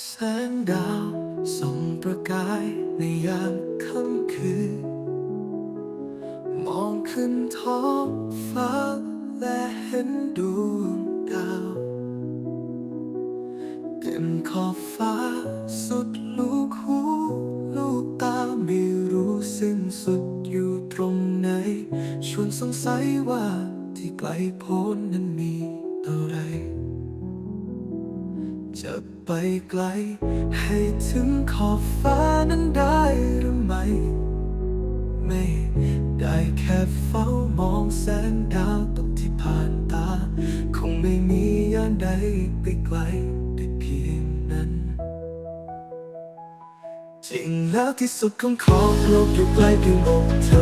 แสงดาวส่องประกายในยามค่ำคืน มองขึ้นท้องฟ้าและเห็นดวงดาวเต็มขอบฟ้าสุดลูกหูลูกตาไม่รู้สิ้นสุดอยู่ตรงไหน ชวนสงสัยว่าที่ไกลโพ้นนั้นมีอะไร ไปไกล ให้ถึงขอบฟ้านั้นได้หรือไม่ ไม่ได้แค่เฝ้ามองแสงดาวตกที่ผ่านตา คงไม่มียานใดไปไกลได้เพียงนั้น จริงแล้วที่สุดของขอบโลกอยู่ใกล้เพียงอกเธอ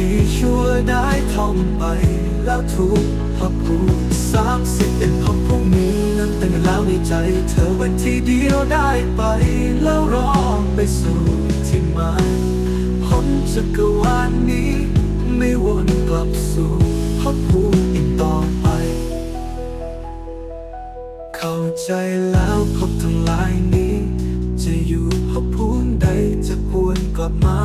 ดีชั่วได้ท่องไป แล้วทุกพบภูสามสิบเอ็ดพบพรุ่งนี้นั้นเป็นแล้วในใจ เธอวันที่เดียวได้ไป แล้วรอไปสู่ที่หมายพ้นจักรวาลนี้ ไม่วนกลับสู่พบภูอีกต่อไป เข้าใจแล้วพบทั้งหลายนี้ จะอยู่พบภูมิใดจะพวนกลับมา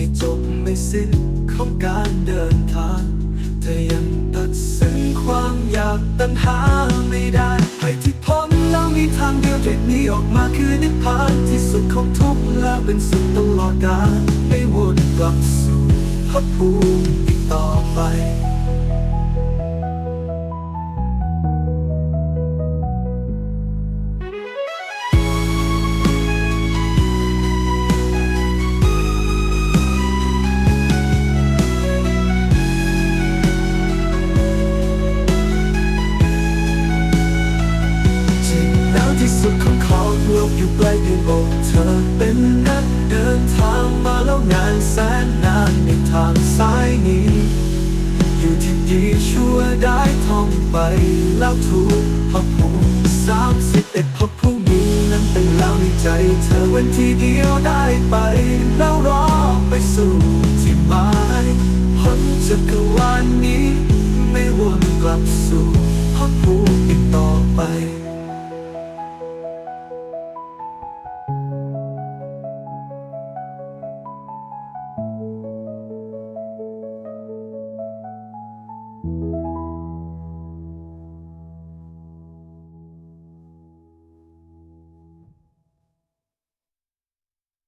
ไม่จบไม่สิ้นของการเดินทางเธอยังตัดสินความอยากตัณหาไม่ได้ไปที่พ้นแล้วมีทางเดียวเด็ดนี้ออกมาคือนิพพานที่สุดของทุกข์และเป็นสุดตลอดกาลไม่วนกลับสู่พภูมิอีกต่อไป ที่สุดของขอบโลกอยู่ใกล้เพียงอกเธอเป็นนักเดินทางมาแล้วงานแสนนานในทางสายนี้ อยู่ที่ดีชั่วได้ท่องไปแล้วถูกพบภูมิสามสิบเอ็ดพบผู้มีนั้นเป็นแล้วในใจ เธอวันที่เดียวได้ไป